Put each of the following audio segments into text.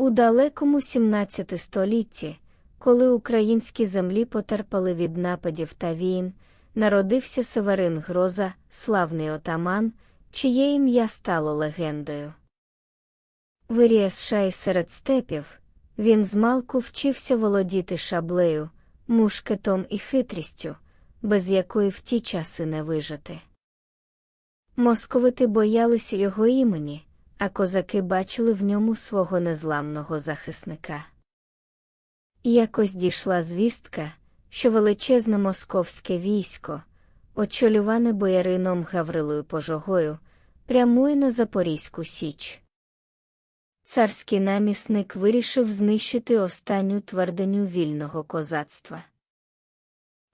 У далекому 17 столітті, коли українські землі потерпали від нападів та війн, народився Северин Гроза, славний отаман, чиє ім'я стало легендою. Виріс шай серед степів, він змалку вчився володіти шаблею, мушкетом і хитрістю, без якої в ті часи не вижити. Московити боялися його імені, а козаки бачили в ньому свого незламного захисника. Якось дійшла звістка, що величезне московське військо, очолюване боярином Гаврилою Пожогою, прямує на Запорізьку Січ. Царський намісник вирішив знищити останню твердиню вільного козацтва.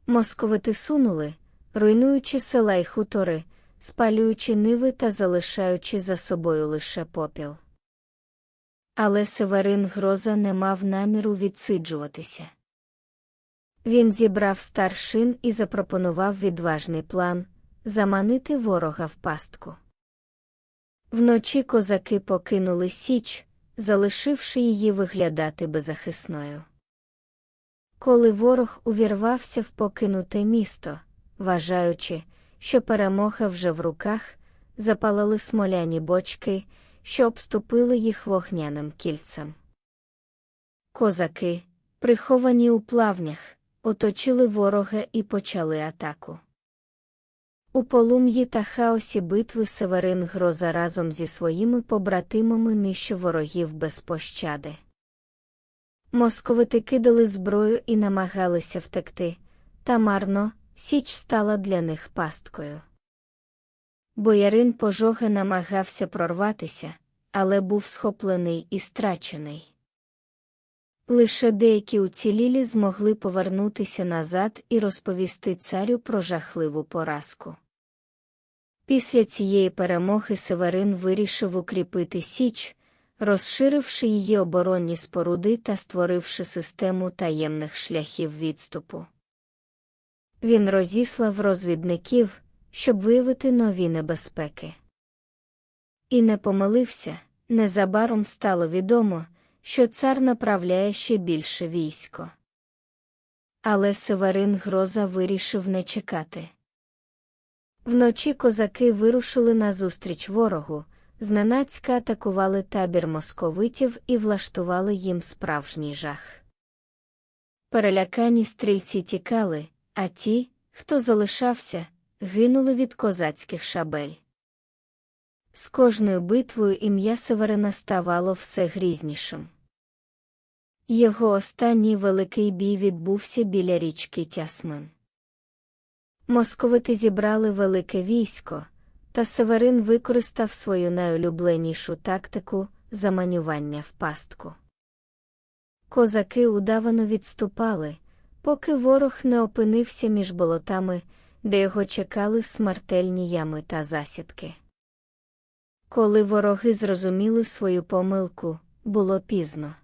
Московити сунули, руйнуючи села й хутори, спалюючи ниви та залишаючи за собою лише попіл. Але Северин Гроза не мав наміру відсиджуватися. Він зібрав старшин і запропонував відважний план заманити ворога в пастку. Вночі козаки покинули Січ, залишивши її виглядати беззахисною. Коли ворог увірвався в покинуте місто, вважаючи, що перемога вже в руках, запалили смоляні бочки, що обступили їх вогняним кільцем. Козаки, приховані у плавнях, оточили ворога і почали атаку. У полум'ї та хаосі битви Северин Гроза разом зі своїми побратимами нищив ворогів без пощади. Московити кидали зброю і намагалися втекти, та марно Січ стала для них пасткою. Боярин пожоги намагався прорватися, але був схоплений і страчений. Лише деякі уцілілі змогли повернутися назад і розповісти царю про жахливу поразку. Після цієї перемоги Северин вирішив укріпити Січ, розширивши її оборонні споруди та створивши систему таємних шляхів відступу. Він розіслав розвідників, щоб виявити нові небезпеки. І не помилився, незабаром стало відомо, що цар направляє ще більше військо. Але Северин Гроза вирішив не чекати. Вночі козаки вирушили назустріч ворогу, зненацька атакували табір московитів і влаштували їм справжній жах. Перелякані стрільці тікали, а ті, хто залишався, гинули від козацьких шабель. З кожною битвою ім'я Северина ставало все грізнішим. Його останній великий бій відбувся біля річки Тясмин. Московити зібрали велике військо, та Северин використав свою найулюбленішу тактику заманювання в пастку. Козаки удавано відступали, поки ворог не опинився між болотами, де його чекали смертельні ями та засідки. Коли вороги зрозуміли свою помилку, було пізно.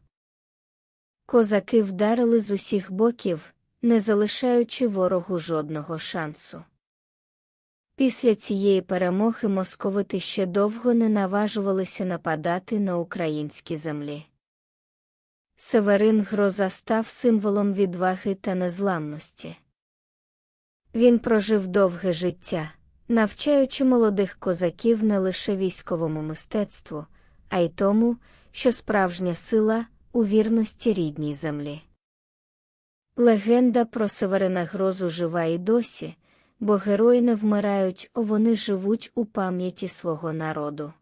Козаки вдарили з усіх боків, не залишаючи ворогу жодного шансу. Після цієї перемоги московити ще довго не наважувалися нападати на українські землі. Северин Гроза став символом відваги та незламності. Він прожив довге життя, навчаючи молодих козаків не лише військовому мистецтву, а й тому, що справжня сила у вірності рідній землі. Легенда про Северина Грозу жива і досі, бо герої не вмирають, вони живуть у пам'яті свого народу.